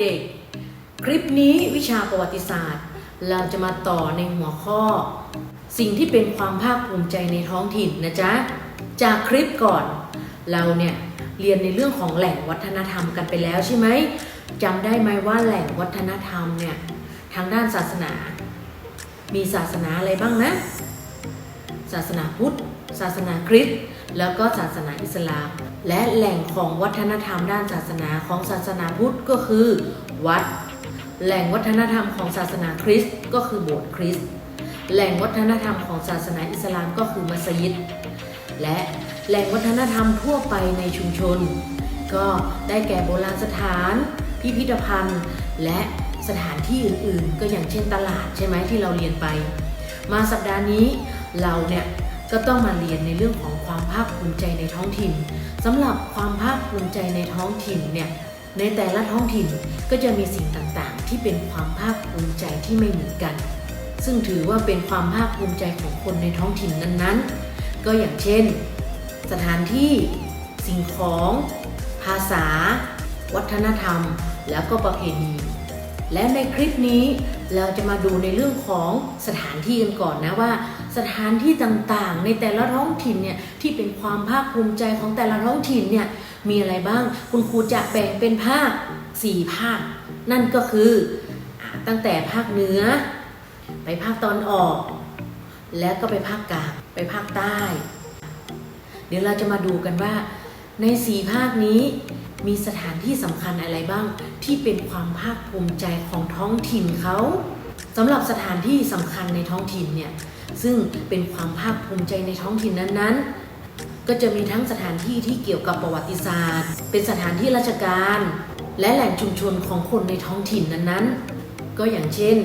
เด็กๆ คลิปนี้วิชาประวัติศาสตร์ เราจะมาต่อในหัวข้อ สิ่งที่เป็นความภาคภูมิใจในท้องถิ่นนะจ๊ะ จากคลิปก่อนเราเนี่ยเรียนในเรื่องของแหล่งวัฒนธรรมกันไปแล้วใช่ไหมจำได้ไหมว่าแหล่งวัฒนธรรมเนี่ยทางด้านศาสนา มีศาสนาอะไรบ้างนะ ศาสนาพุทธ ศาสนาคริสต์แล้วก็ศาสนาอิสลาม และแหล่งของวัฒนธรรมด้านศาสนาของศาสนาพุทธก็คือ วัด แหล่งวัฒนธรรมของศาสนาคริสต์ก็คือโบสถ์คริสต์แหล่งวัฒนธรรมของศาสนาอิสลามก็คือมัสยิด และแหล่งวัฒนธรรมทั่วไปในชุมชน ก็ได้แก่โบราณสถาน พิพิธภัณฑ์ และสถานที่อื่นๆ ก็อย่างเช่นตลาดใช่ไหมที่เราเรียนไป มาสัปดาห์นี้เราเนี่ยก็ต้องมาเรียนในเรื่องของความภาคภูมิใจในท้องถิ่น สำหรับความภาคภูมิใจในท้องถิ่นเนี่ยในแต่ละท้องถิ่นก็จะมีสิ่งต่างๆ ที่เป็นความภาคภูมิใจที่ไม่เหมือนกัน ซึ่งถือว่าเป็นความภาคภูมิใจของคนในท้องถิ่นนั้นๆ ก็อย่างเช่น สถานที่สิ่งของ ภาษา วัฒนธรรม แล้วก็ประเพณี และในคลิปนี้เราจะมาดูในเรื่องของสถานที่กันก่อนนะว่า สถานที่ต่างๆ ในแต่ละท้องถิ่นเนี่ยที่เป็นความภาคภูมิใจของแต่ละท้องถิ่นเนี่ยมีอะไรบ้างคุณครูจะแบ่งเป็นภาค4ภาค นั่นก็คือตั้งแต่ภาคเหนือ ไปภาคตอนออก แล้วก็ไปภาคกลางไปภาคใต้ เดี๋ยวเราจะมาดูกันว่า ในสีภาคนี้มีสถานที่สำคัญอะไรบ้าง ที่เป็นความภาคภูมิใจของท้องถิ่นเขาสำหรับสถานที่สำคัญในท้องถิ่นเนี่ย ซึ่งเป็นความภาคภูมิใจในท้องถิ่นนั้นๆ ก็จะมีทั้งสถานที่ที่เกี่ยวกับประวัติศาสตร์ เป็นสถานที่ราชการ และแหล่งชุมชนของคนในท้องถิ่นนั้นๆ ก็อย่างเช่น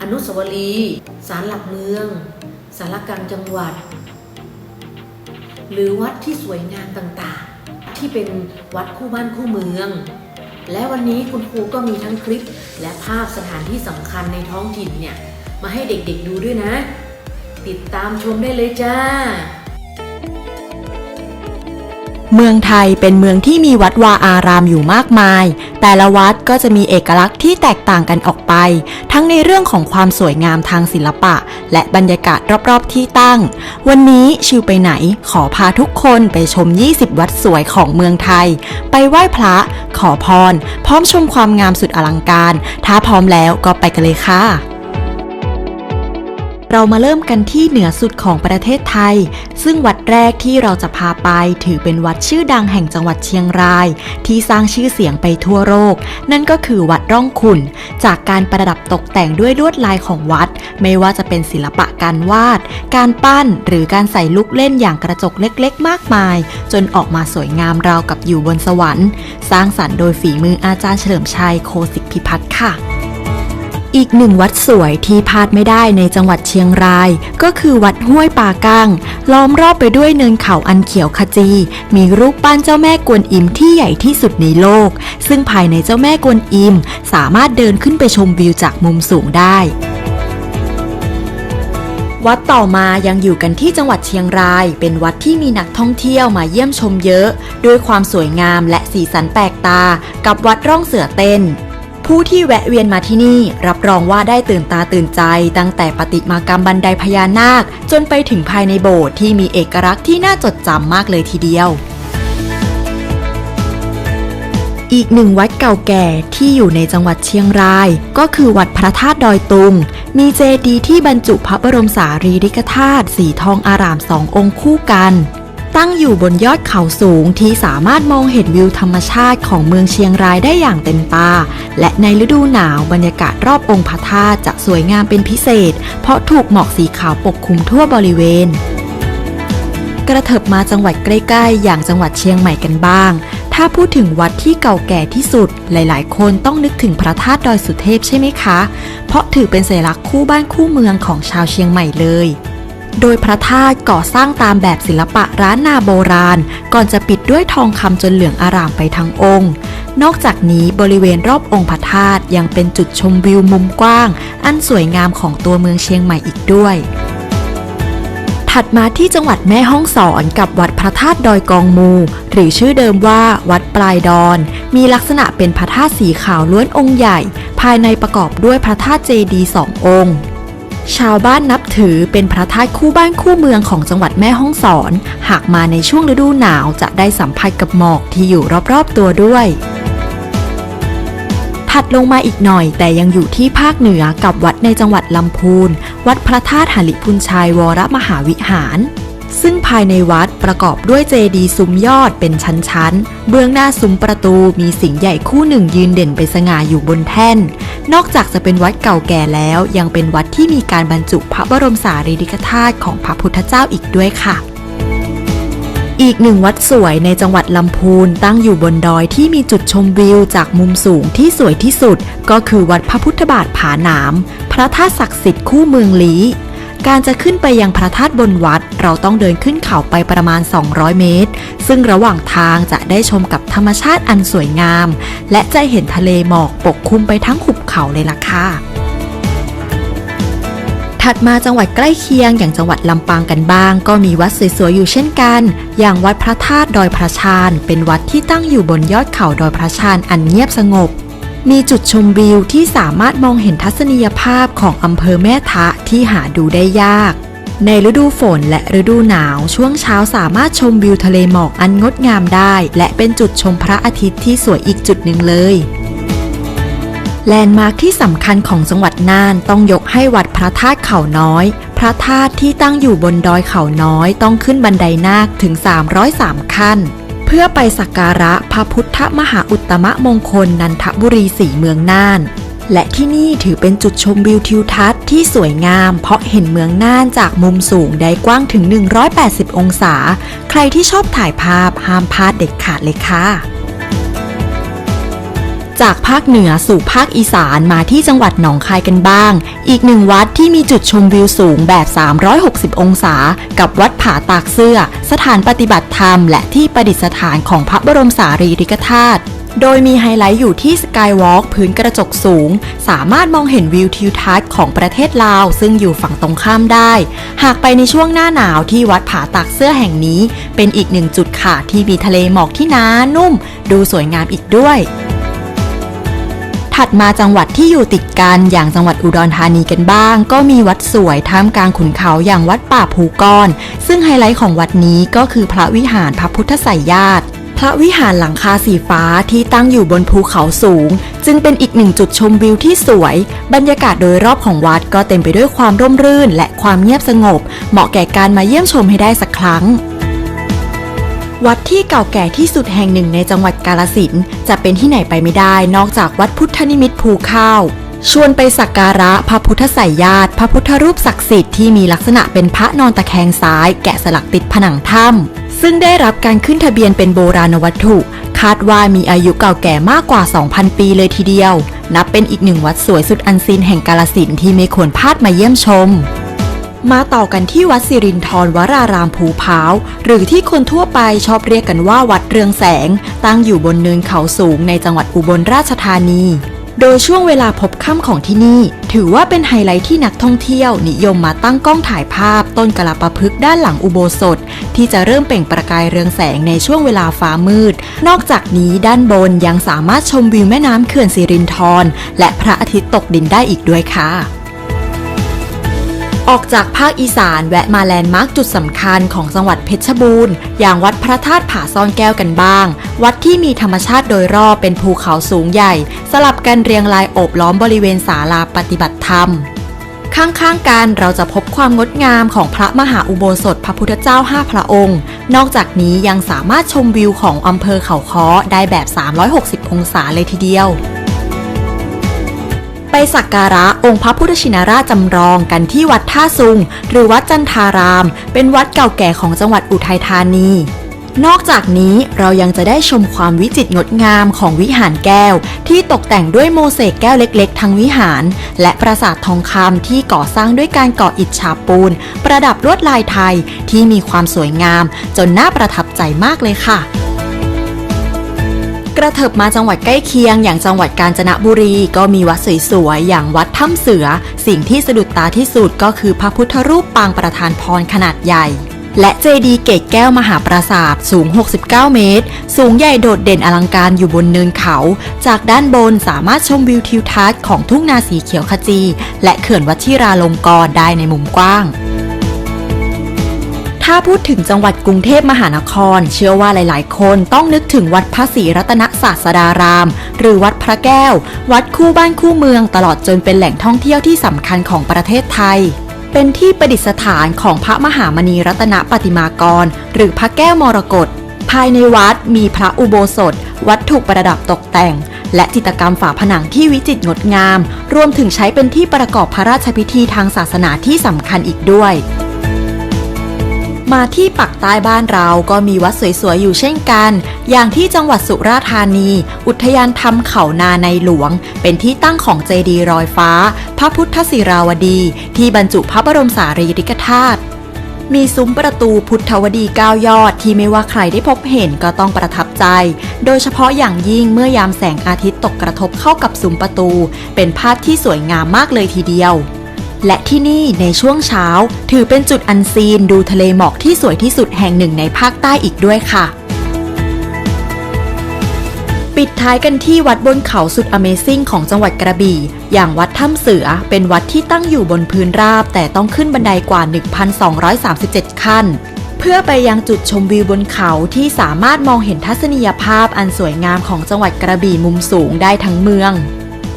อนุสาวรีย์ศาลหลักเมืองสารกลางจังหวัด หรือวัดที่สวยงามต่างๆ ที่เป็นวัดคู่บ้านคู่เมือง และวันนี้คุณครูก็มีทั้งคลิป และภาพสถานที่สำคัญในท้องถิ่นเนี่ยมาให้เด็กๆดูด้วยนะ ติดตามชมได้เลยจ้า เมืองไทยเป็นเมืองที่มีวัดวาอารามอยู่มากมาย แต่ละวัดก็จะมีเอกลักษณ์ที่แตกต่างกันออกไป ทั้งในเรื่องของความสวยงามทางศิลปะ และบรรยากาศรอบๆที่ตั้ง วันนี้ชิวไปไหนขอพาทุกคนไปชม 20 วัดสวยของเมืองไทย ไปไหว้พระ ขอพร พร้อมชมความงามสุดอลังการ ถ้าพร้อมแล้วก็ไปกันเลยค่ะ เรามาเริ่มกันที่เหนือสุดของประเทศไทย ซึ่งวัดแรกที่เราจะพาไปถือเป็นวัดชื่อดังแห่งจังหวัดเชียงราย ที่สร้างชื่อเสียงไปทั่วโลก นั่นก็คือวัดร่องขุน จากการประดับตกแต่งด้วยลวดลายของวัด ไม่ว่าจะเป็นศิลปะการวาด การปั้น หรือการใส่ลูกเล่นอย่างกระจกเล็กๆ มากมาย จนออกมาสวยงามราวกับอยู่บนสวรรค์ สร้างสรรค์โดยฝีมืออาจารย์เฉลิมชัยโคสิทธิพิพัฒน์ค่ะ อีกหนึ่งวัดสวยที่พลาดไม่ได้ในจังหวัดเชียงราย ก็คือวัดห้วยป่าก้างล้อมรอบไปด้วยเนินเขาอันเขียวขจี มีรูปปั้นเจ้าแม่กวนอิมที่ใหญ่ที่สุดในโลก ซึ่งภายในเจ้าแม่กวนอิม สามารถเดินขึ้นไปชมวิวจากมุมสูงได้วัดต่อมายังอยู่กันที่จังหวัดเชียงราย เป็นวัดที่มีนักท่องเที่ยวมาเยี่ยมชมเยอะ ด้วยความสวยงามและสีสันแปลกตา กับวัดร่องเสือเต้น ผู้ที่แวะเวียนมาที่นี่ รับรองว่าได้ตื่นตาตื่นใจ ตั้งแต่ปฏิมากรรมบันไดพญานาค จนไปถึงภายในโบสถ์ที่มีเอกลักษณ์ที่น่าจดจำมากเลยทีเดียว อีกหนึ่งวัดเก่าแก่ที่อยู่ในจังหวัดเชียงราย ก็คือวัดพระธาตุดอยตุง มีเจดีย์ที่บรรจุพระบรมสารีริกธาตุสีทองอารามสององค์คู่กันตั้งอยู่บนยอดเขาสูงที่สามารถมองเห็นวิวธรรมชาติของเมืองเชียงรายได้อย่างเต็มตา และในฤดูหนาวบรรยากาศรอบองค์พระธาตุจะสวยงามเป็นพิเศษ เพราะถูกหมอกสีขาวปกคลุมทั่วบริเวณ กระเถิบมาจังหวัดใกล้ๆ อย่างจังหวัดเชียงใหม่กันบ้าง ถ้าพูดถึงวัดที่เก่าแก่ที่สุด หลายๆ คนต้องนึกถึงพระธาตุดอยสุเทพใช่ไหมคะ เพราะถือเป็นสัญลักษณ์คู่บ้านคู่เมืองของชาวเชียงใหม่เลย โดยพระธาตุก่อสร้างตามแบบศิลปะร้านนาโบราณ ก่อนจะปิดด้วยทองคำจนเหลืองอารามไปทั้งองค์ นอกจากนี้บริเวณรอบองค์พระธาตุยังเป็นจุดชมวิวมุมกว้าง อันสวยงามของตัวเมืองเชียงใหม่อีกด้วยถัดมาที่จังหวัดแม่ฮ่องสอนกับวัดพระธาตุดอยกองมู หรือชื่อเดิมว่าวัดปลายดอน มีลักษณะเป็นพระธาตุสีขาวล้วนองค์ใหญ่ ภายในประกอบด้วยพระธาตุเจดีสององค์ ชาวบ้านนับถือเป็นพระธาตุคู่บ้านคู่เมืองของจังหวัดแม่ฮ่องสอน หากมาในช่วงฤดูหนาวจะได้สัมผัสกับหมอกที่อยู่รอบๆตัวด้วยถัดลงมาอีกหน่อย แต่ยังอยู่ที่ภาคเหนือกับวัดในจังหวัดลำพูน วัดพระธาตุหาลิพุนชัยวรมหาวิหาร ซึ่งภายในวัดประกอบด้วยเจดีย์ซุ้มยอดเป็นชั้นๆ เบื้องหน้าซุ้มประตูมีสิงห์ใหญ่คู่หนึ่งยืนเด่นเป็นสง่าอยู่บนแท่น นอกจากจะเป็นวัดเก่าแก่แล้ว ยังเป็นวัดที่มีการบรรจุพระบรมสารีริกธาตุของพระพุทธเจ้าอีกด้วยค่ะอีกหนึ่งวัดสวยในจังหวัดลำพูนตั้งอยู่บนดอยที่มีจุดชมวิวจากมุมสูงที่สวยที่สุด ก็คือวัดพระพุทธบาทผาหนาม พระธาตุศักดิ์สิทธิ์คู่เมืองลี้ การจะขึ้นไปยังพระธาตุบนวัด เราต้องเดินขึ้นเขาไปประมาณ 200 เมตร ซึ่งระหว่างทางจะได้ชมกับธรรมชาติอันสวยงาม และจะเห็นทะเลหมอกปกคลุมไปทั้งหุบเขาเลยล่ะค่ะถัดมาจังหวัดใกล้เคียงอย่างจังหวัดลำปางกันบ้าง ก็มีวัดสวยๆอยู่เช่นกัน อย่างวัดพระธาตุดอยพระชานเป็นวัดที่ตั้งอยู่บนยอดเขาดอยพระชานอันเงียบสงบ มีจุดชมวิวที่สามารถมองเห็นทัศนียภาพของอำเภอแม่ทะที่หาดูได้ยาก ในฤดูฝนและฤดูหนาวช่วงเช้าสามารถชมวิวทะเลหมอกอันงดงามได้ และเป็นจุดชมพระอาทิตย์ที่สวยอีกจุดหนึ่งเลยแลนด์มาร์คที่สำคัญของจังหวัดน่านต้องยกให้วัดพระธาตุเขาน้อย พระธาตุที่ตั้งอยู่บนดอยเขาน้อยต้องขึ้นบันไดนาคถึง 303 ขั้น เพื่อไปสักการะพระพุทธมหาอุตตมะมงคลนันทบุรีสีเมืองน่าน และที่นี่ถือเป็นจุดชมวิวทิวทัศน์ที่สวยงาม เพราะเห็นเมืองน่านจากมุมสูงได้กว้างถึง 180 องศา ใครที่ชอบถ่ายภาพห้ามพลาดเด็ดขาดเลยค่ะ จากภาคเหนือสู่ภาคอีสานมาที่จังหวัดหนองคายกันบ้าง อีกหนึ่งวัดที่มีจุดชมวิวสูงแบบ 360 องศา กับวัดผาตากเสื้อ สถานปฏิบัติธรรม และที่ประดิษฐานของพระบรมสารีริกธาตุโดยมีไฮไลท์อยู่ที่สกายวอล์กพื้นกระจกสูง สามารถมองเห็นวิวทิวทัศน์ของประเทศลาว ซึ่งอยู่ฝั่งตรงข้ามได้ หากไปในช่วงหน้าหนาวที่วัดผาตากเสื้อแห่งนี้ เป็นอีกหนึ่งจุดค่ะที่มีทะเลหมอกที่หนานุ่ม ดูสวยงามอีกด้วย ถัดมาจังหวัดที่อยู่ติดกันอย่างจังหวัดอุดรธานีกันบ้าง ก็มีวัดสวยท่ามกลางขุนเขาอย่างวัดป่าภูกรซึ่งไฮไลท์ของวัดนี้ก็คือพระวิหารพระพุทธไสยญาติพระวิหารหลังคาสีฟ้าที่ตั้งอยู่บนภูเขาสูง จึงเป็นอีกหนึ่งจุดชมวิวที่สวย บรรยากาศโดยรอบของวัดก็เต็มไปด้วยความร่มรื่น และความเงียบสงบ เหมาะแก่การมาเยี่ยมชมให้ได้สักครั้ง วัดที่เก่าแก่ที่สุดแห่งหนึ่งในจังหวัดกาลสินจะเป็นที่ไหนไปไม่ได้ นอกจากวัดพุทธนิมิตภูข้าว ชวนไปสักการะพระพุทธไสยญาติ พระพุทธรูปศักดิ์สิทธิ์ที่มีลักษณะเป็นพระนอนตะแคงซ้าย แกะสลักติดผนังถ้ำซึ่งได้รับการขึ้นทะเบียนเป็นโบราณวัตถุ คาดว่ามีอายุเก่าแก่มากกว่า 2,000 ปีเลยทีเดียว นับเป็นอีกหนึ่งวัดสวยสุดอันซีนแห่งกาลสินที่ไม่ควรพลาดมาเยี่ยมชม มาต่อกันที่วัดสิรินทรวรารามภูพาว หรือที่คนทั่วไปชอบเรียกกันว่าวัดเรืองแสง ตั้งอยู่บนเนินเขาสูงในจังหวัดอุบลราชธานี โดยช่วงเวลาพบค่ำของที่นี่ ถือว่าเป็นไฮไลท์ที่นักท่องเที่ยวนิยมมาตั้งกล้องถ่ายภาพต้นกระปะพึกด้านหลังอุโบสถ ที่จะเริ่มเปล่งประกายเรืองแสงในช่วงเวลาฟ้ามืด นอกจากนี้ด้านบนยังสามารถชมวิวแม่น้ำเขื่อนสิรินธรและพระอาทิตย์ตกดินได้อีกด้วยค่ะ ออกจากภาคอีสานแวะมาแลนด์มาร์กจุดสำคัญของจังหวัดเพชรบูรณ์ อย่างวัดพระธาตุผาซ่อนแก้วกันบ้าง วัดที่มีธรรมชาติโดยรอบเป็นภูเขาสูงใหญ่ สลับกันเรียงรายโอบล้อมบริเวณศาลาปฏิบัติธรรมข้างๆกันเราจะพบความงดงามของพระมหาอุโบสถพระพุทธเจ้าห้าพระองค์ นอกจากนี้ยังสามารถชมวิวของอำเภอเขาค้อได้แบบ 360 องศาเลยทีเดียว ไปสักการะองค์พระพุทธชินราชจำลองกันที่วัดท่าซุง หรือวัดจันทาราม เป็นวัดเก่าแก่ของจังหวัดอุทัยธานี นอกจากนี้เรายังจะได้ชมความวิจิตรงดงามของวิหารแก้ว ที่ตกแต่งด้วยโมเสกแก้วเล็กๆ ทั้งวิหาร และปราสาททองคำที่ก่อสร้างด้วยการก่ออิฐฉาบปูน ประดับลวดลายไทยที่มีความสวยงาม จนน่าประทับใจมากเลยค่ะ กระเถิบมาจังหวัดใกล้เคียงอย่างจังหวัดกาญจนบุรี ก็มีวัดสวยๆอย่างวัดถ้ำเสือ สิ่งที่สะดุดตาที่สุดก็คือพระพุทธรูปปางประธานพรขนาดใหญ่ และเจดีย์เกตแก้วมหาปราสาทสูง 69 เมตร สูงใหญ่โดดเด่นอลังการอยู่บนเนินเขา จากด้านบนสามารถชมวิวทิวทัศน์ของทุ่งนาสีเขียวขจี และเขื่อนวัชิราลงกรณ์ได้ในมุมกว้าง ถ้าพูดถึงจังหวัดกรุงเทพมหานคร เชื่อว่าหลาย ๆ คนต้องนึกถึงวัดพระศรีรัตนศาสดาราม หรือวัดพระแก้ว วัดคู่บ้านคู่เมือง ตลอดจนเป็นแหล่งท่องเที่ยวที่สำคัญของประเทศไทย เป็นที่ประดิษฐานของพระมหามณีรัตนปฏิมากร หรือพระแก้วมรกตภายในวัดมีพระอุโบสถ วัตถุประดับตกแต่ง และจิตรกรรมฝาผนังที่วิจิตรงดงาม รวมถึงใช้เป็นที่ประกอบพระราชพิธีทางศาสนาที่สำคัญอีกด้วย มาที่ปักใต้บ้านเราก็มีวัดสวยๆ อยู่เช่นกัน อย่างที่จังหวัดสุราษฎร์ธานี อุทยานธรรมเขานาในหลวง เป็นที่ตั้งของเจดีย์รอยฟ้า พระพุทธศิราวดี ที่บรรจุพระบรมสารีริกธาตุมีซุ้มประตูพุทธวดีเก้ายอดที่ไม่ว่าใครได้พบเห็นก็ต้องประทับใจ โดยเฉพาะอย่างยิ่งเมื่อยามแสงอาทิตย์ตกกระทบเข้ากับซุ้มประตู เป็นภาพที่สวยงามมากเลยทีเดียว และที่นี่ในช่วงเช้า ถือเป็นจุดอันซีนดูทะเลหมอกที่สวยที่สุดแห่งหนึ่งในภาคใต้อีกด้วยค่ะ ปิดท้ายกันที่วัดบนเขาสุด Amazing ของจังหวัดกระบี่ อย่างวัดถ้ำเสือ เป็นวัดที่ตั้งอยู่บนพื้นราบ แต่ต้องขึ้นบันไดกว่า 1,237 ขั้นเพื่อไปยังจุดชมวิวบนเขาที่สามารถมองเห็นทัศนียภาพอันสวยงามของจังหวัดกระบี่มุมสูงได้ทั้งเมือง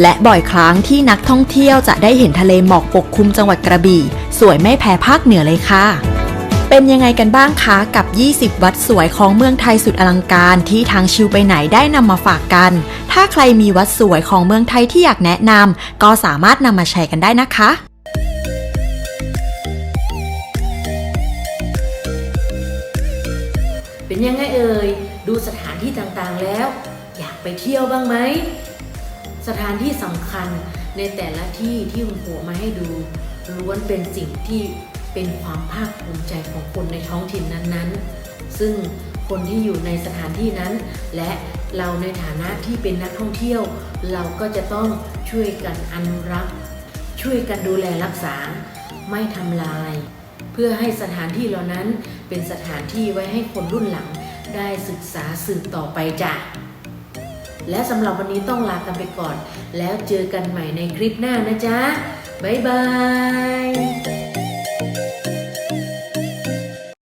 และบ่อยครั้งที่นักท่องเที่ยวจะได้เห็นทะเลหมอกปกคลุมจังหวัดกระบี่ สวยไม่แพ้ภาคเหนือเลยค่ะ เป็นยังไงกันบ้างคะกับ 20 วัดสวยของเมืองไทยสุดอลังการที่ทางชิวไปไหนได้นำมาฝากกัน ถ้าใครมีวัดสวยของเมืองไทยที่อยากแนะนำก็สามารถนำมาแชร์กันได้นะคะเป็นยังไงเอ่ย ดูสถานที่ต่างๆแล้ว อยากไปเที่ยวบ้างไหม สถานที่สำคัญในแต่ละที่ที่คุณครูเอามาให้ดูล้วนเป็นสิ่งที่เป็นความภาคภูมิใจของคนในท้องถิ่นนั้นๆ ซึ่งคนที่อยู่ในสถานที่นั้น และเราในฐานะที่เป็นนักท่องเที่ยว เราก็จะต้องช่วยกันอนุรักษ์ ช่วยกันดูแลรักษา ไม่ทำลาย เพื่อให้สถานที่เหล่านั้นเป็นสถานที่ไว้ให้คนรุ่นหลังได้ศึกษาสืบต่อไปจ้ะ และสำหรับวันนี้ต้องลากันไปก่อน แล้วเจอกันใหม่ในคลิปหน้านะจ๊ะ บ๊ายบาย